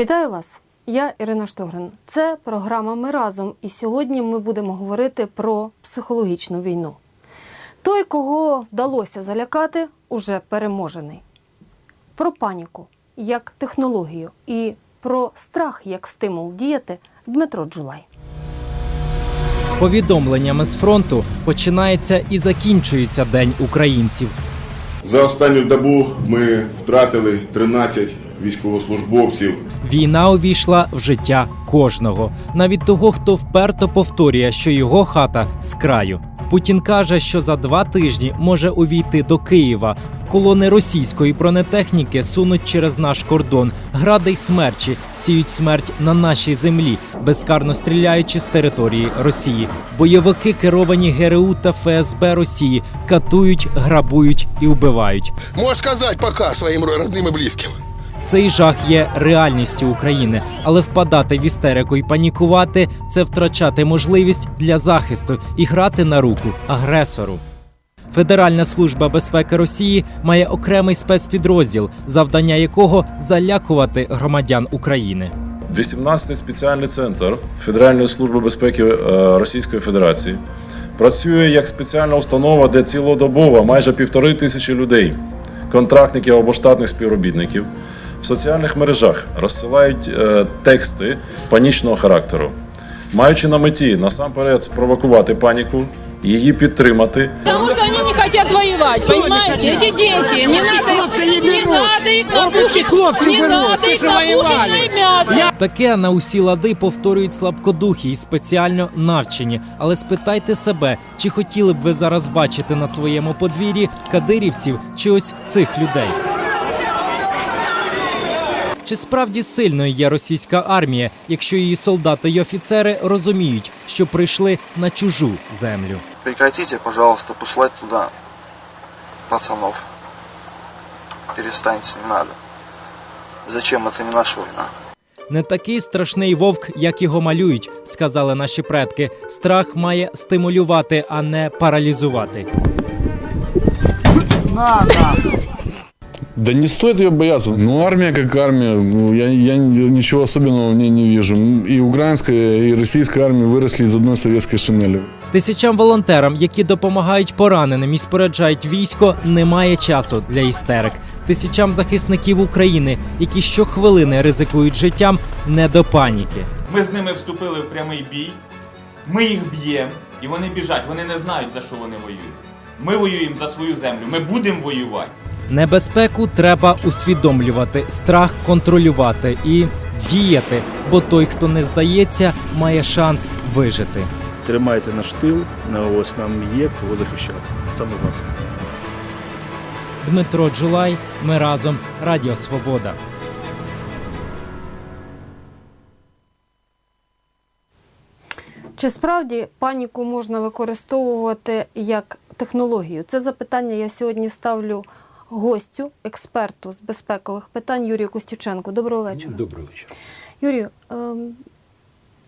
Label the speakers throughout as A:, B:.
A: Вітаю вас! Я Ірина Штогрин. Це програма Ми разом. І сьогодні ми будемо говорити про психологічну війну. Той, кого вдалося залякати, уже переможений. Про паніку як технологію і про страх як стимул діяти Дмитро Джулай.
B: Повідомленнями з фронту починається і закінчується День українців.
C: За останню добу ми втратили 13 військовослужбовців.
B: Війна увійшла в життя кожного, навіть того, хто вперто повторює, що його хата з краю. Путін каже, що за два тижні може увійти до Києва. Колони російської бронетехніки сунуть через наш кордон. Гради й смерчі сіють смерть на нашій землі, безкарно стріляючи з території Росії. Бойовики, керовані ГРУ та ФСБ Росії, катують, грабують і вбивають.
D: Можешь сказать пока своим родным и близким.
B: Цей жах є реальністю України, але впадати в істерику і панікувати це втрачати можливість для захисту і грати на руку агресору. Федеральна служба безпеки Росії має окремий спецпідрозділ, завдання якого залякувати громадян України.
E: 18-й спеціальний центр Федеральної служби безпеки е, Російської Федерації працює як спеціальна установа, де цілодобово майже півтори тисячі людей, контрактників або штатних співробітників, в соціальних мережах розсилають е, тексти панічного характеру, маючи на меті насамперед спровокувати паніку, її підтримати
F: Потому что они не хотят воевать, понимаете? Эти дети, не надо,
G: хлопцы не
F: не
G: берут.
F: надо их на
G: Вот эти
F: пушек-
G: хлопцы
F: не
G: берут,
F: надо
G: ты
F: их
G: же
F: на
G: воевали.
F: пушечное мясо.
B: Таке на усі лади повторюють слабкодухі і спеціально навчені. Але спитайте себе, чи хотіли б ви зараз бачити на своєму подвір'ї кадирівців чи ось цих людей? Чи справді сильною є російська армія, якщо її солдати й офіцери розуміють, що прийшли на чужу землю?
H: Прекратите, пожалуйста, послать туда пацанов. Перестаньте, не надо. Зачем? Это не наша война.
B: Не такий страшний вовк, як його малюють, сказали наші предки. Страх має стимулювати, а не паралізувати.
I: Да не стоит ее бояться. Ну, армия как армия. Ну, Я, я ничего особенного в ней не вижу. И украинская, и российская армия выросли из одной советской шинели.
B: Тисячам волонтерам, які допомагають пораненим і споряджають військо, немає часу для істерик. Тисячам захисників України, які щохвилини ризикують життям, не до паніки.
J: Ми з ними вступили в прямий бій, ми їх б'ємо, і вони біжать, вони не знають, за що вони воюють. Ми воюємо за свою землю, ми будемо воювати.
B: Небезпеку треба усвідомлювати, страх контролювати і діяти, бо той, хто не здається, має шанс вижити.
K: тримайте наш тил, на ось нам є кого захищати. Саме вас.
B: Дмитро Джулай. Ми разом. Радіо Свобода.
A: Чи справді паніку можна використовувати як технологію? Це запитання я сьогодні ставлю гостю, експерту з безпекових питань Юрію Костюченку. Доброго вечора.
G: Добрий вечір.
A: Юрію, ем,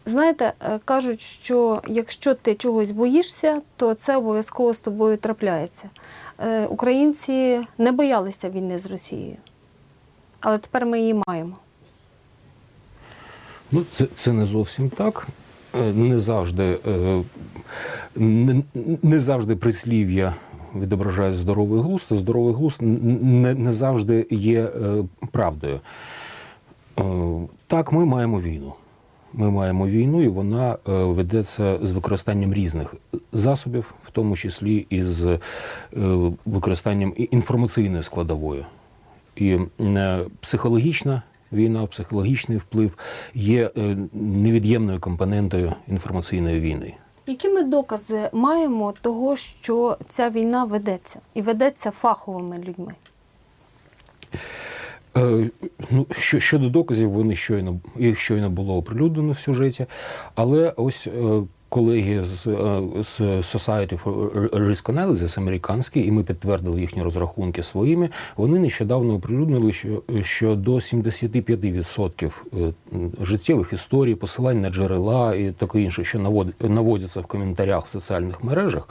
A: знаєте, е, кажуть, що якщо ти чогось боїшся, то це обов'язково з тобою трапляється. Е, Українці не боялися війни з Росією, але тепер ми її маємо.
G: Ну, це, це не зовсім так. Е, Не завжди, не, не завжди прислів'я відображають здоровий глузд, а здоровий глузд не, не завжди є е, правдою. Е, Так, ми маємо війну. Ми маємо війну, і вона е, ведеться з використанням різних засобів, в тому числі і з використанням інформаційної складової. І психологічна війна, психологічний вплив є невід'ємною компонентою інформаційної війни.
A: Які ми докази маємо того, що ця війна ведеться і ведеться фаховими людьми?
G: Е, Ну, що, щодо доказів, вони щойно, їх щойно було оприлюднено в сюжеті. Але ось е, колеги з, е, з Society for Risk Analysis американські, і ми підтвердили їхні розрахунки своїми. Вони нещодавно оприлюднили, що, що до 75% е, життєвих історій, посилань на джерела і таке інше, що навод- наводяться в коментарях в соціальних мережах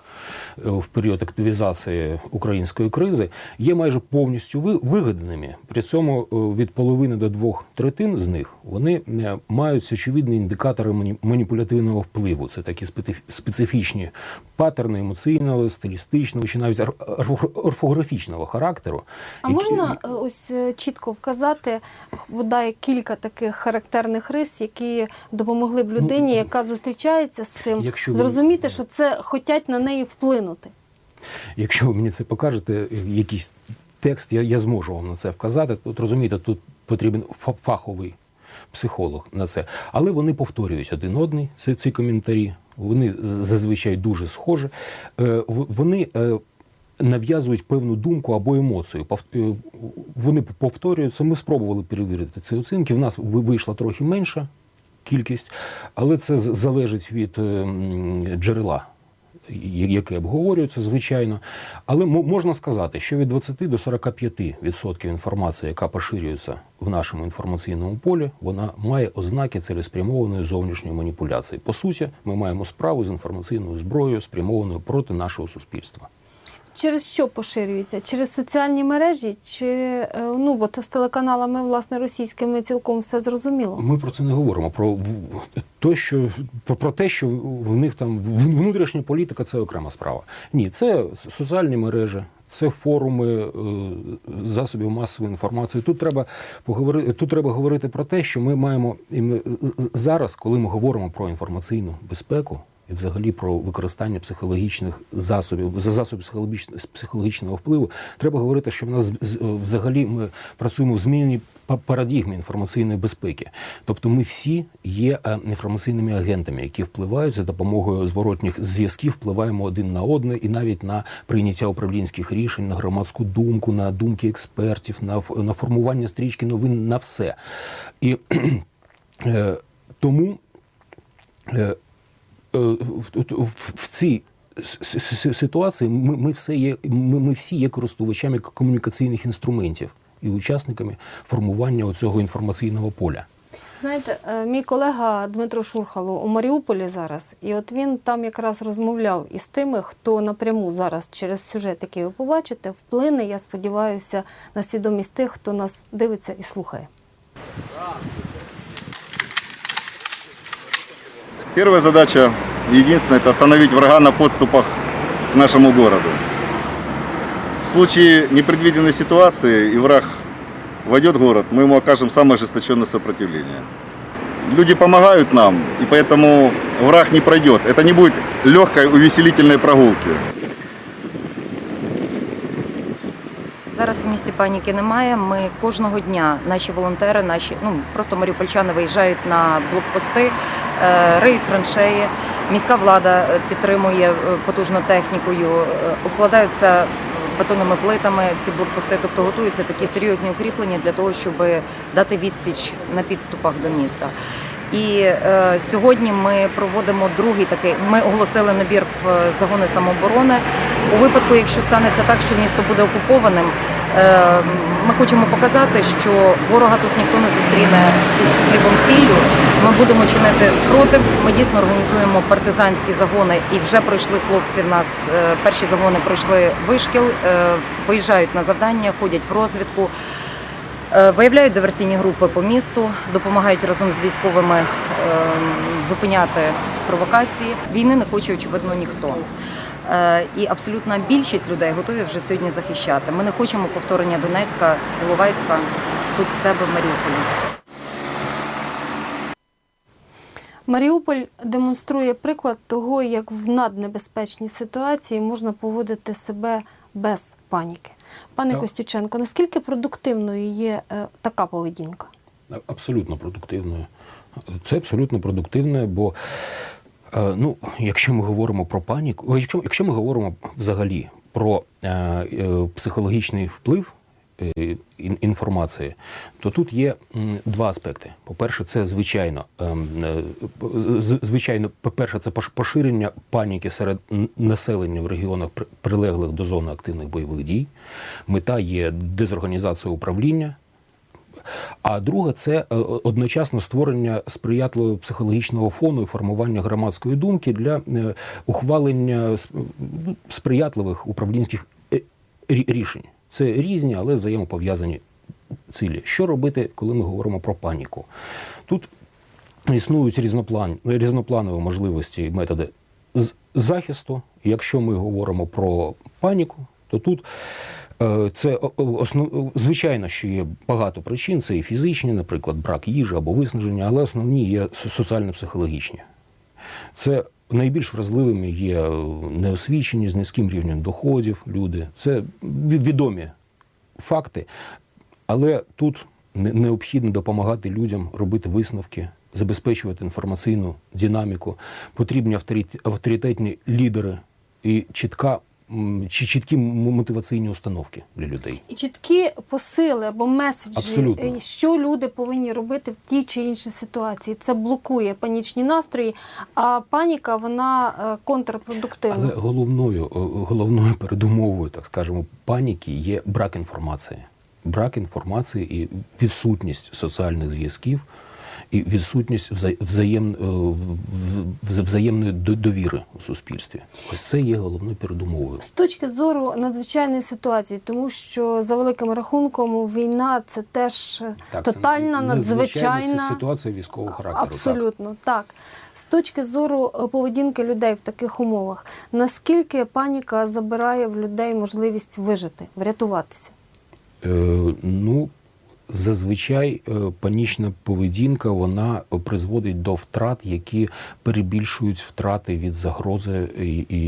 G: е, в період активізації української кризи, є майже повністю ви- вигаданими. При цьому від половини до двох третин з них вони мають очевидні індикатори мані- маніпулятивного впливу. Це такі специф- специфічні паттерни емоційного, стилістичного чи навіть ор- ор- орфографічного характеру.
A: А
G: які-
A: можна е, ось е, чітко вказати бодай кілька таких характерних рис, які допомогли б людині, яка зустрічається з цим,
G: Ну, Якщо ви-
A: зрозуміти, що це хотять на неї вплинути.
G: Якщо ви мені це покажете, е, якийсь текст, я, я зможу вам на це вказати. Тут розумієте, тут потрібен фа- фаховий психолог на це. Але вони повторюють один одний ці, ці коментарі. Вони зазвичай дуже схожі. Е, Вони е, нав'язують певну думку або емоцію. Е, Вони повторюються. Ми спробували перевірити ці оцінки. В нас вийшла трохи менша кількість, але це залежить від е, джерела яке обговорюється, звичайно. Але мо- можна сказати, що від 20 до 45% інформації, яка поширюється в нашому інформаційному полі, вона має ознаки цілеспрямованої зовнішньої маніпуляції. По суті, ми маємо справу з інформаційною зброєю, спрямованою проти нашого суспільства.
A: Через що поширюється? Через соціальні мережі, чи е, ну бо з телеканалами власне російськими цілком все зрозуміло.
G: Ми про це не говоримо. Про то, що про, те, що в них там внутрішня політика це окрема справа. Ні, це соціальні мережі, це форуми е, засобів масової інформації. Тут треба поговорити. Тут треба говорити про те, що ми маємо і ми зараз, коли ми говоримо про інформаційну безпеку. І взагалі про використання психологічних засобів за засобів психологічного впливу треба говорити, що в нас взагалі ми працюємо в зміненій па- парадігмі інформаційної безпеки. Тобто ми всі є е, інформаційними агентами, які впливають за допомогою зворотніх зв'язків, впливаємо один на одне і навіть на прийняття управлінських рішень, на громадську думку, на думки експертів, на, на формування стрічки новин, на все. І е, тому. В, цій ситуації ми, ми, все є, ми, ми всі є користувачами комунікаційних інструментів і учасниками формування цього інформаційного поля.
A: Знаєте, е, мій колега Дмитро Шурхало у Маріуполі зараз, і от він там якраз розмовляв із тими, хто напряму зараз через сюжет, який ви побачите, вплине, я сподіваюся, на свідомість тих, хто нас дивиться і слухає.
L: Первая задача, единственная, это остановить врага на подступах к нашему городу. В случае непредвиденной ситуации и враг войдет в город, мы ему окажем самое ожесточенное сопротивление. Люди помогают нам, и поэтому враг не пройдет. Это не будет легкой увеселительной прогулки.
M: Зараз в місті паніки немає. Ми кожного дня, наші волонтери, наші ну просто маріупольчани виїжджають на блокпости, е, риють траншеї. Міська влада е, підтримує е, потужно технікою, обкладаються бетонними плитами ці блокпости, тобто готуються такі серйозні укріплення для того, щоб дати відсіч на підступах до міста. І е, сьогодні ми проводимо другий такий. Ми оголосили набір в загони самооборони. У випадку, якщо станеться так, що місто буде окупованим, ми хочемо показати, що ворога тут ніхто не зустріне із хлібом сіллю. Ми будемо чинити спротив. Ми дійсно організуємо партизанські загони, і вже пройшли хлопці. В нас е, перші загони пройшли вишкіл, е, виїжджають на завдання, ходять в розвідку. Е, Виявляють диверсійні групи по місту, допомагають разом з військовими е, зупиняти провокації. Війни не хоче, очевидно, ніхто. Е, І абсолютна більшість людей готові вже сьогодні захищати. Ми не хочемо повторення Донецька, Іловайська тут в себе в Маріуполі.
A: Маріуполь демонструє приклад того, як в наднебезпечній ситуації можна поводити себе без паніки. Пане
G: Так.
A: Костюченко, наскільки продуктивною є е, така поведінка?
G: Абсолютно продуктивною. Це абсолютно продуктивне, бо ну, якщо ми говоримо про паніку, якщо, якщо ми говоримо взагалі про е, е, психологічний вплив е, ін- інформації, то тут є два аспекти. По-перше, це звичайно, ем, е, звичайно, по-перше, це пош- поширення паніки серед населення в регіонах, при- прилеглих до зони активних бойових дій. Мета є дезорганізація управління. А друге це е, одночасно створення сприятливого психологічного фону і формування громадської думки для е, ухвалення ну, сприятливих управлінських е, рішень. Це різні, але взаємопов'язані цілі. Що робити, коли ми говоримо про паніку? Тут існують різноплан, різнопланові можливості і методи захисту. Якщо ми говоримо про паніку, то тут це о- о- основ... звичайно, що є багато причин. Це і фізичні, наприклад, брак їжі або виснаження, але основні є соціально-психологічні. Це найбільш вразливими є е, неосвічені з низьким рівнем доходів люди. Це відомі факти. Але тут необхідно допомагати людям робити висновки, забезпечувати інформаційну динаміку. Потрібні авторитетні лідери і чітка, чи чіткі мотиваційні установки для людей.
A: І чіткі посили або меседжі,
G: Абсолютно.
A: е, що люди повинні робити в тій чи іншій ситуації. Це блокує панічні настрої, а паніка вона е, контрпродуктивна.
G: Але головною, е, головною передумовою, так скажемо, паніки є брак інформації. Брак інформації і відсутність соціальних зв'язків, і відсутність вза- взаєм, е, взаємної довіри у суспільстві. Ось це є головною передумовою.
A: З точки зору надзвичайної ситуації, тому що за великим рахунком війна це теж
G: Так, це
A: тотальна, надзвичайна
G: ситуація військового характеру.
A: Абсолютно так. З точки зору е, поведінки людей в таких умовах, наскільки паніка забирає в людей можливість вижити, врятуватися?
G: Е, ну, зазвичай е, панічна поведінка вона призводить до втрат, які перебільшують втрати від загрози,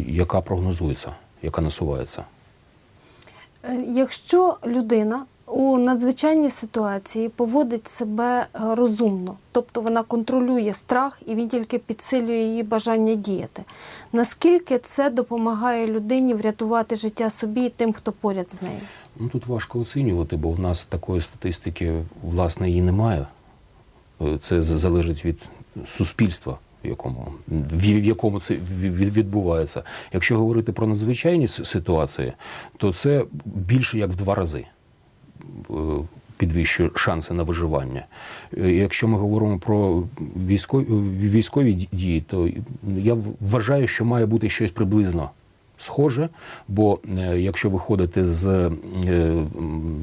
G: яка прогнозується, яка насувається.
A: Е, Якщо людина у надзвичайній ситуації поводить себе е, розумно, тобто вона контролює страх і він тільки підсилює її бажання діяти, наскільки це допомагає людині врятувати життя собі і тим, хто поряд з нею?
G: Ну тут важко оцінювати, бо в нас такої статистики власне і немає. Е, Це залежить від суспільства, в якому, в якому це від- від- відбувається. Якщо говорити про надзвичайні ситуації, то це більше як в два рази е, підвищує шанси на виживання. Е, Якщо ми говоримо про військові, військові дії, то я вважаю, що має бути щось приблизно схоже, бо е, якщо виходити з е,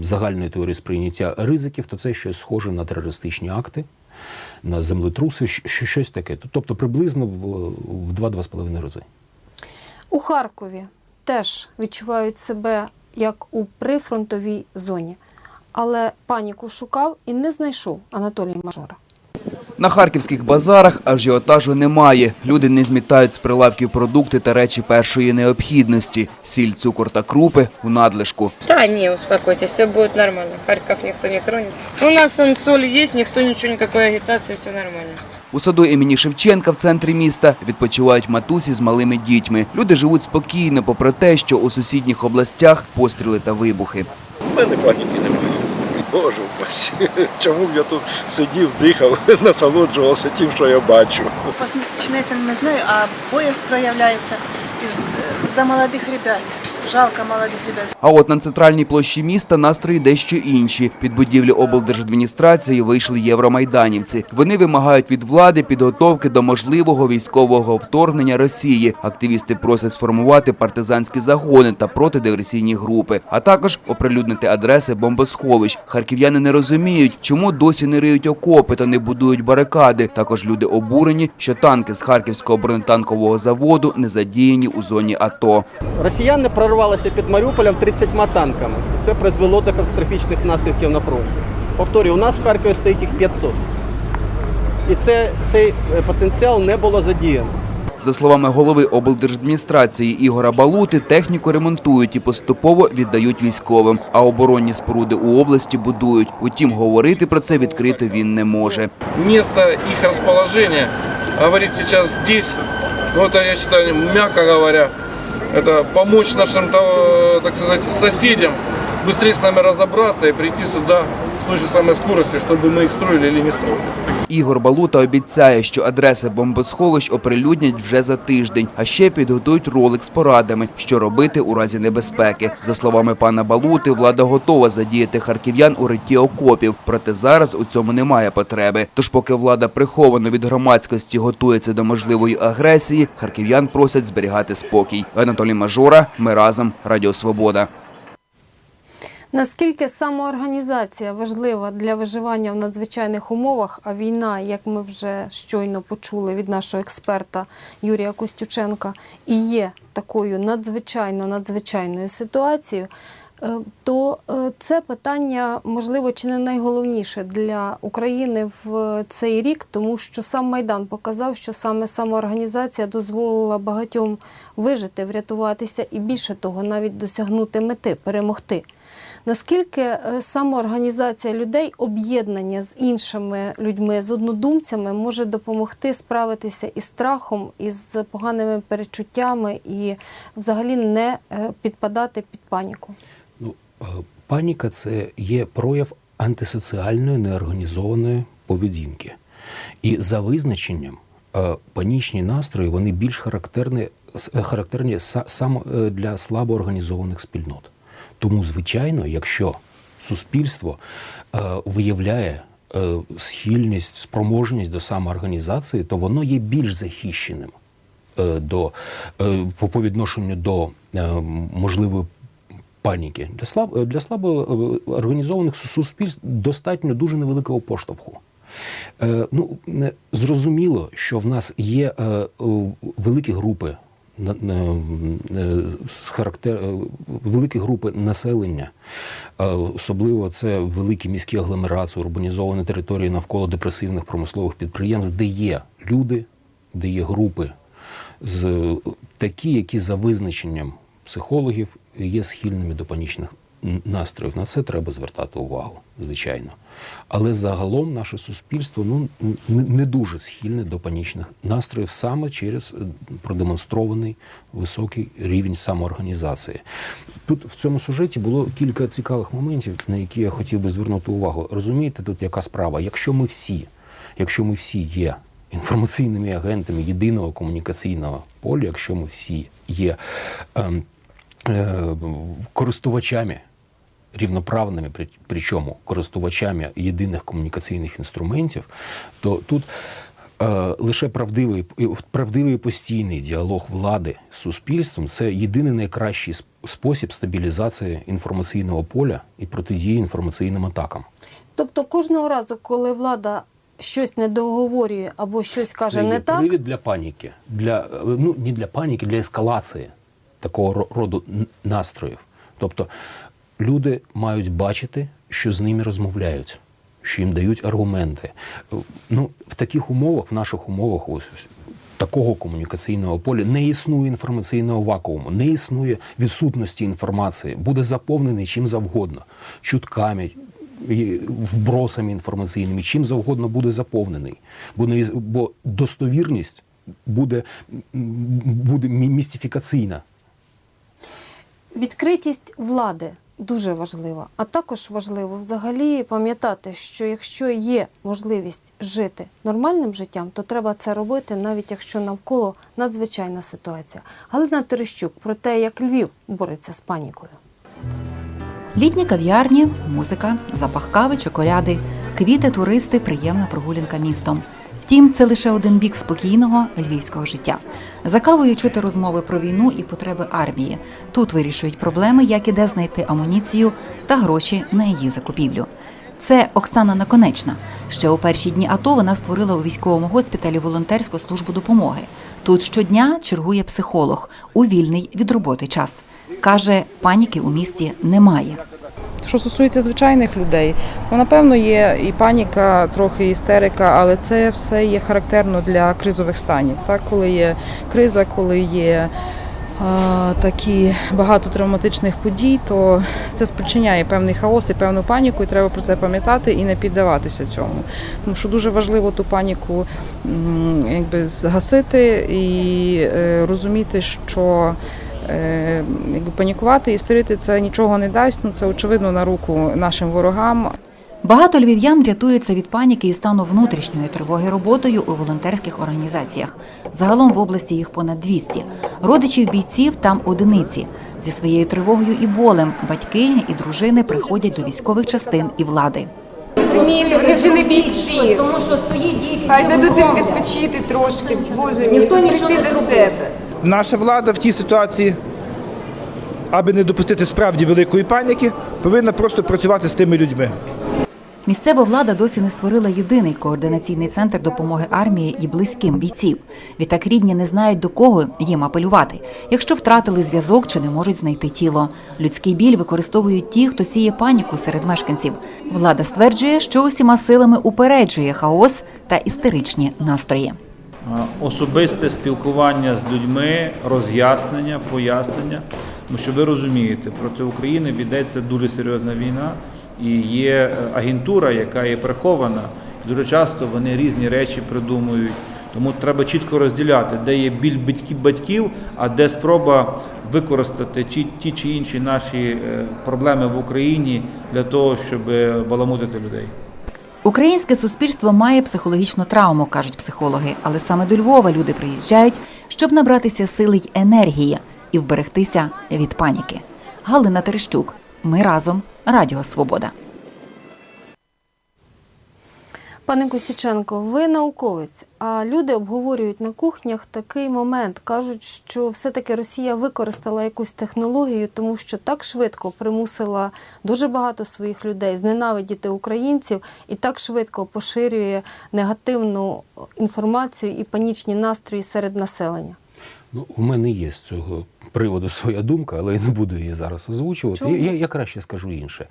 G: загальної теорії сприйняття ризиків, то це щось схоже на терористичні акти, на землетруси, щось таке. Тобто приблизно в 2-2,5 рази.
A: У Харкові теж відчувають себе як у прифронтовій зоні. Але паніку шукав і не знайшов Анатолій Мажора.
N: На харківських базарах ажіотажу немає. Люди не змітають з прилавків продукти та речі першої необхідності – сіль, цукор та крупи у надлишку.
F: Да не, успокойтесь, все будет нормально. Харьков никто не тронет. У нас он соль есть, никто ничего, никакой агитации, все нормально.
N: У саду імені Шевченка в центрі міста відпочивають матусі з малими дітьми. Люди живуть спокійно, попри те, що у сусідніх областях постріли та вибухи.
O: У мене паніки немає. Боже упаси. Чому б я тут сидів, дихав, насолоджувався тим, що я бачу.
P: Починається не знаю, а боязнь проявляється із, за молодих ребят. Жалко молодих ребят.
N: А от на центральній площі міста настрої дещо інші. Під будівлю облдержадміністрації вийшли євромайданівці. Вони вимагають від влади підготовки до можливого військового вторгнення Росії. Активісти просять сформувати партизанські загони та протидиверсійні групи, а також оприлюднити адреси бомбосховищ. Харків'яни не розуміють, чому досі не риють окопи та не будують барикади. Також люди обурені, що танки з харківського бронетанкового заводу не задіяні у зоні АТО.
Q: Росіяни прорвалися під Маріуполем 30 танками. Це призвело до катастрофічних наслідків на фронті. Повторюю, у нас в Харкові стоїть їх 500. І це, цей е, потенціал не було задіяно.
N: За словами голови облдержадміністрації Ігора Балути, техніку ремонтують і поступово віддають військовим, а оборонні споруди у області будують. Утім, говорити про це відкрито він не може.
R: место их расположения, говорить сейчас здесь, ну я считаю, мягко говоря, это помочь нашим, э, так сказать, соседям быстрее с нами разобраться и прийти сюда с той же самой скоростью, чтобы мы их строили или не строили.
N: Ігор Балута обіцяє, що адреси бомбосховищ оприлюднять вже за тиждень, а ще підготують ролик з порадами, що робити у разі небезпеки. За словами пана Балути, влада готова задіяти харків'ян у ритті окопів, проте зараз у цьому немає потреби. Тож, поки влада приховано від громадськості готується до можливої агресії, харків'ян просять зберігати спокій. Анатолій Мажора, ми разом, Радіо Свобода.
A: Наскільки самоорганізація важлива для виживання в надзвичайних умовах, а війна, як ми вже щойно почули від нашого експерта Юрія Костюченка, і є такою надзвичайно надзвичайною ситуацією, то е, це питання, можливо, чи не найголовніше для України в цей рік, тому що сам Майдан показав, що саме самоорганізація дозволила багатьом вижити, врятуватися і більше того, навіть досягнути мети, перемогти. Наскільки е, самоорганізація людей, об'єднання з іншими людьми, з однодумцями може допомогти справитися із страхом, із поганими перечуттями і взагалі не е, підпадати під паніку?
G: Е, паніка це є прояв антисоціальної неорганізованої поведінки. І за визначенням е, панічні настрої вони більш характерні, е, характерні саме для слабо організованих спільнот. Тому, звичайно, якщо суспільство виявляє схильність, спроможність до самоорганізації, то воно є більш захищеним до, по, відношенню до можливої паніки. Для, слаб, для слабо е, організованих суспільств достатньо дуже невеликого поштовху. Е, ну, зрозуміло, що в нас є е, великі групи. З характер... великі групи населення, особливо це великі міські агломерації, урбанізовані території навколо депресивних промислових підприємств, де є люди, де є групи, з такі, які за визначенням психологів є схильними до панічних настроїв. На це треба звертати увагу, звичайно. Але загалом наше суспільство ну, не дуже схильне до панічних настроїв саме через е, продемонстрований високий рівень самоорганізації. Тут в цьому сюжеті було кілька цікавих моментів, на які я хотів би звернути увагу. Розумієте, тут яка справа? Якщо ми всі, якщо ми всі є інформаційними агентами єдиного комунікаційного поля, якщо ми всі є ем, користувачами рівноправними, причому користувачами єдиних комунікаційних інструментів, то тут е, лише правдивий, правдивий постійний діалог влади з суспільством це єдиний найкращий спосіб стабілізації інформаційного поля і протидії інформаційним атакам.
A: Тобто кожного разу, коли влада щось не договорює або щось каже
G: це
A: не
G: є
A: так,
G: привід для паніки, для е, ну не для паніки, для ескалації такого ро- роду настроїв. Тобто люди мають бачити, що з ними розмовляють, що їм дають аргументи. Ну, в таких умовах, в наших умовах, ось такого комунікаційного поля не існує інформаційного вакууму, не існує відсутності інформації, буде заповнений чим завгодно, чутками. Вбросами інформаційними, чим завгодно буде заповнений. Бо, не, бо достовірність буде, буде містифікаційна.
A: Відкритість влади дуже важлива, а також важливо взагалі пам'ятати, що якщо є можливість жити нормальним життям, то треба це робити, навіть якщо навколо надзвичайна ситуація. Галина Терещук про те, як Львів бореться з панікою.
S: Літні кав'ярні, музика, запах кави, чоколяди, квіти, туристи, приємна прогулянка містом. Втім, це лише один бік спокійного львівського життя. За кавою чути розмови про війну і потреби армії. Тут вирішують проблеми, як і де знайти амуніцію та гроші на її закупівлю. Це Оксана Наконечна. Ще у перші дні АТО вона створила у військовому госпіталі волонтерську службу допомоги. Тут щодня чергує психолог у вільний від роботи час. Каже, паніки у місті немає.
T: Що стосується звичайних людей, ну напевно є і паніка, трохи істерика, але це все є характерно для кризових станів. Так, коли є криза, коли є а, такі багато травматичних подій, то це спричиняє певний хаос і певну паніку, і треба про це пам'ятати і не піддаватися цьому. Тому що дуже важливо ту паніку якби згасити і е, розуміти, що якби панікувати і істерити це нічого не дасть. Ну це очевидно на руку нашим ворогам.
S: Багато львів'ян рятуються від паніки і стану внутрішньої тривоги роботою у волонтерських організаціях. Загалом в області їх понад 200. Родичів бійців там одиниці. Зі своєю тривогою і болем батьки і дружини приходять до військових частин і влади.
U: Розумієте, вони вже не бійці. Тому що стоїть діти. Хай дадуть їм відпочити трошки. Боже, ніхто нічого не до себе.
V: Наша влада в тій ситуації, аби не допустити справді великої паніки, повинна просто працювати з тими людьми.
S: Місцева влада досі не створила єдиний координаційний центр допомоги армії і близьким бійців. Відтак рідні не знають до кого їм апелювати, якщо втратили зв'язок чи не можуть знайти тіло. Людський біль використовують ті, хто сіє паніку серед мешканців. Влада стверджує, що усіма силами упереджує хаос та істеричні настрої.
W: Особисте спілкування з людьми, роз'яснення, пояснення. Тому що ви розумієте, проти України ведеться дуже серйозна війна, і є е, агентура, яка є прихована. Дуже часто вони різні речі придумують. Тому треба чітко розділяти, де є біль батьків а де спроба використати ті чи інші наші е, проблеми в Україні для того, щоб е, баламутити людей.
S: Українське суспільство має психологічну травму, кажуть психологи, але саме до Львова люди приїжджають, щоб набратися сили й енергії і вберегтися від паніки. Галина Терещук. Ми разом. Радіо Свобода.
A: Пане Костюченко, ви науковець, а люди обговорюють на кухнях такий момент. Кажуть, що все-таки Росія використала якусь технологію, тому що так швидко примусила дуже багато своїх людей зненавидіти українців і так швидко поширює негативну інформацію і панічні настрої серед населення.
G: Ну, у мене є з цього приводу своя думка, але я не буду її зараз озвучувати. Я, я, я краще скажу інше,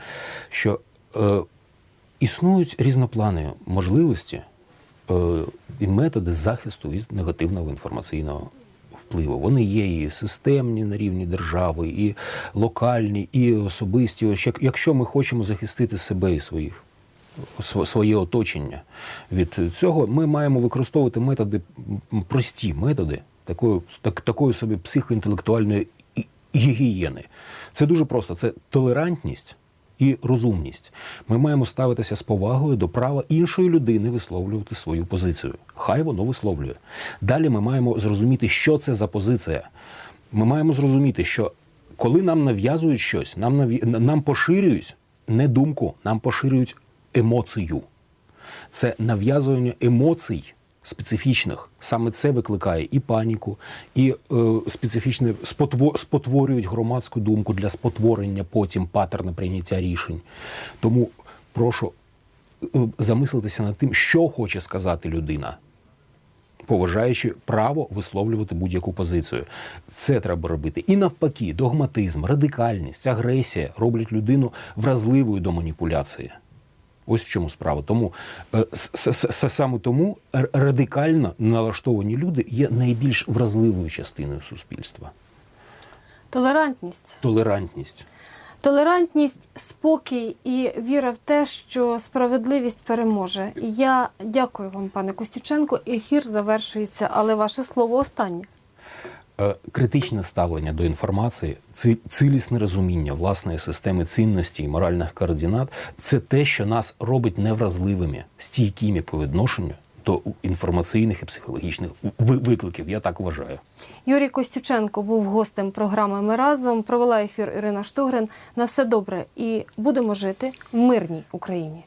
G: що е, існують різноплани можливості е, і методи захисту від негативного інформаційного впливу. Вони є і системні на рівні держави, і локальні, і особисті. Як- Якщо ми хочемо захистити себе і своїх своє оточення від цього, ми маємо використовувати методи, прості методи такої, так, такої собі психоінтелектуальної гігієни. Це дуже просто. Це толерантність і розумність. Ми маємо ставитися з повагою до права іншої людини висловлювати свою позицію. Хай воно висловлює. Далі ми маємо зрозуміти, що це за позиція. Ми маємо зрозуміти, що коли нам нав'язують щось, нам, наві... нам поширюють не думку, нам поширюють емоцію. Це нав'язування емоцій специфічних. Саме це викликає і паніку, і е, специфічне спотво... спотворюють громадську думку для спотворення потім паттерна прийняття рішень. Тому прошу е, замислитися над тим, що хоче сказати людина. Поважаючи право висловлювати будь-яку позицію, це треба робити. І навпаки, догматизм, радикальність, агресія роблять людину вразливою до маніпуляції. Ось в чому справа. Тому е, саме тому радикально налаштовані люди є найбільш вразливою частиною суспільства.
A: Толерантність.
G: Толерантність.
A: Толерантність, спокій і віра в те, що справедливість переможе. Я дякую вам, пане Костюченко. Ефір завершується, але ваше слово останнє.
G: Е, Критичне ставлення до інформації, цілісне розуміння власної системи цінностей і моральних координат це те, що нас робить невразливими, стійкими по відношенню до інформаційних і психологічних ви- викликів. Я так вважаю.
A: Юрій Костюченко був гостем програми Ми разом. Провела ефір Ірина Штогрин. На все добре і будемо жити в мирній Україні.